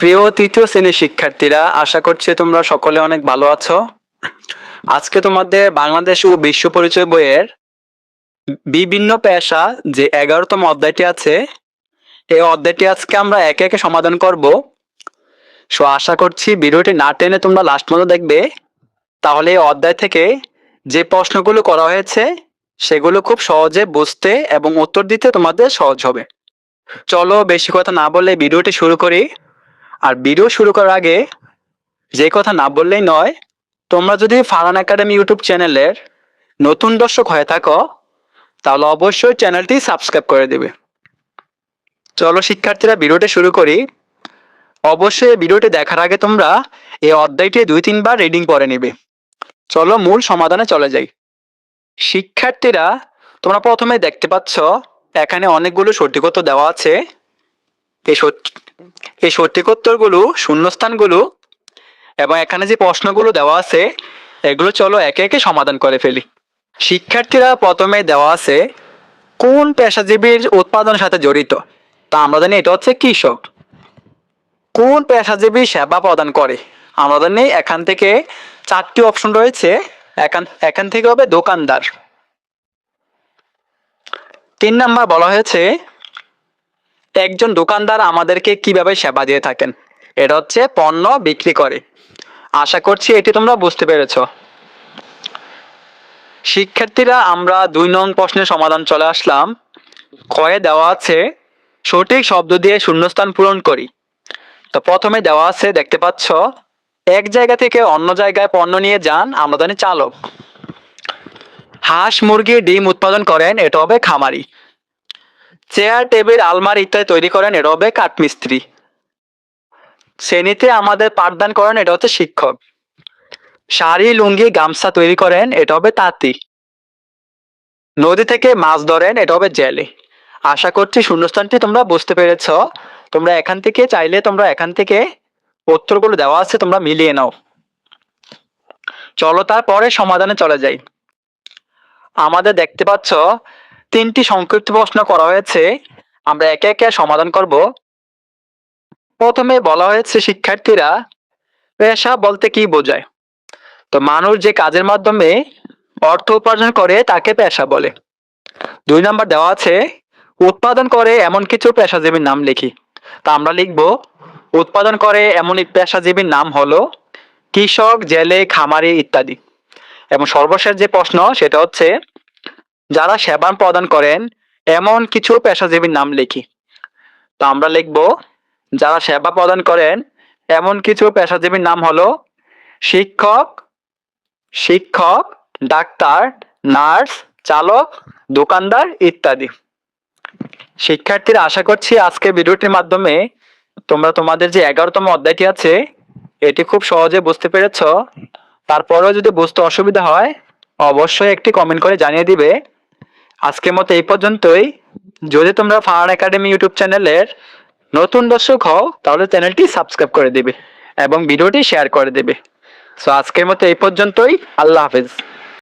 প্রিয় তৃতীয় শ্রেণির শিক্ষার্থীরা, আশা করছি তোমরা সকলে অনেক ভালো আছো। আজকে তোমাদের বাংলাদেশ ও বিশ্ব পরিচয় বইয়ের বিভিন্ন পেশা যে এগারোতম অধ্যায়টি আছে, এই অধ্যায়টি আজকে আমরা একে একে সমাধান করব। সো আশা করছি ভিডিওটি না টেনে তোমরা লাস্ট মতো দেখবে। তাহলে এই অধ্যায় থেকে যে প্রশ্নগুলো করা হয়েছে, সেগুলো খুব সহজে বুঝতে এবং উত্তর দিতে তোমাদের সহজ হবে। চলো, বেশি কথা না বলে ভিডিওটি শুরু করি। আর ভিডিও শুরু করার আগে যে কথা না বললেই নয়, তোমরা যদি ফারান একাডেমি ইউটিউব চ্যানেলের নতুন দর্শক হয়ে থাকো, তাহলে অবশ্যই চ্যানেলটি সাবস্ক্রাইব করে দেবে। চলো শিক্ষার্থীরা ভিডিওটি শুরু করি। অবশ্যই ভিডিওটি দেখার আগে তোমরা এই অধ্যায়টি দুই, তিনবার রিডিং করে নেবে। চলো মূল সমাধানে চলে যাই। শিক্ষার্থীরা, তোমরা প্রথমে দেখতে পাচ্ছ, এখানে অনেকগুলো সঠিকত্ব দেওয়া আছে। এই এই সঠিক উত্তরগুলো, শূন্যস্থানগুলো এবং এখানে যে প্রশ্নগুলো দেওয়া আছে, এগুলো চলো একে একে সমাধান করে ফেলি। শিক্ষার্থীরা প্রথমে দেওয়া আছে, কোন পেশাজীবীর উৎপাদনের সাথে জড়িত? তা আমরা জানি এটা হচ্ছে কৃষক। কোন পেশাজীবী সেবা প্রদান করে? আমরা জানি এখান থেকে চারটি অপশন রয়েছে। এখান এখান থেকে হবে দোকানদার। তিন নাম্বার বলা হয়েছে একজন দোকানদার আমাদেরকে কীভাবে সেবা দিয়ে থাকেন? এটা হচ্ছে পণ্য বিক্রি করে। আশা করছি এটি তোমরা বুঝতে পেরেছ। শিক্ষার্থীরা, আমরা দুই নং প্রশ্নের সমাধান চলে আসলাম। কয়ে দেওয়া আছে, সঠিক শব্দ দিয়ে শূন্যস্থান পূরণ করি। তো প্রথমে দেওয়া আছে, দেখতে পাচ্ছ, এক জায়গা থেকে অন্য জায়গায় পণ্য নিয়ে যান আমরা জানি চালক। হাঁস, মুরগি, ডিম উৎপাদন করেন, এটা হবে খামারি। চেয়ার, টেবিল, আলমারি ইত্যাদি তৈরি করেন। এটা হবে কাঠমিস্ত্রি। শ্রেণীতে আমাদের পাঠদান করেন, এটা হচ্ছে শিক্ষক। শাড়ি, লুঙ্গি, গামছা তৈরি করেন, এটা হবে তাঁতি। নদী থেকে মাছ ধরেন, এটা হবে জেলে। আশা করছি শূন্যস্থানটি তোমরা বুঝতে পেরেছ। তোমরা এখান থেকে চাইলে তোমরা এখান থেকে উত্তরগুলো দেওয়া আছে, তোমরা মিলিয়ে নাও। চলো তারপরে সমাধানে চলে যাই। আমাদের দেখতে পাচ্ছ তিনটি সংক্ষিপ্ত প্রশ্ন করা হয়েছে। আমরা একে একে সমাধান করব। প্রথমে বলা হয়েছে, শিক্ষার্থীরা পেশা বলতে কি বোঝায়? তো মানুষ যে কাজের মাধ্যমে অর্থ উপার্জন করে, তাকে পেশা বলে। দুই নাম্বার দেওয়া আছে, উৎপাদন করে এমন কিছু পেশাজীবীর নাম লিখি। তা আমরা লিখব, উৎপাদন করে এমন পেশাজীবীর নাম হলো কৃষক, জেলে, খামারি ইত্যাদি। এবং সর্বশেষ যে প্রশ্ন, সেটা হচ্ছে যারা সেবা প্রদান করেন, এমন কিছু পেশাজীবীর নাম লিখি। তো আমরা লিখব, যারা সেবা প্রদান করেন, এমন কিছু পেশাজীবীর নাম হলো শিক্ষক শিক্ষক, ডাক্তার, নার্স, চালক, দোকানদার ইত্যাদি। শিক্ষার্থীরা, আশা করছি আজকে ভিডিওটির মাধ্যমে তোমরা তোমাদের যে এগারোতম অধ্যায়টি আছে, এটি খুব সহজে বুঝতে পেরেছ। তারপরেও যদি বুঝতে অসুবিধা হয়, অবশ্যই একটি কমেন্ট করে জানিয়ে দিবে। আজকের মতো এই পর্যন্তই। যদি তোমরা ফান একাডেমি ইউটিউব চ্যানেলের নতুন দর্শক হও, তাহলে চ্যানেলটি সাবস্ক্রাইব করে দেবে এবং ভিডিওটি শেয়ার করে দেবে। সো আজকের মতো এই পর্যন্তই। আল্লাহ হাফেজ।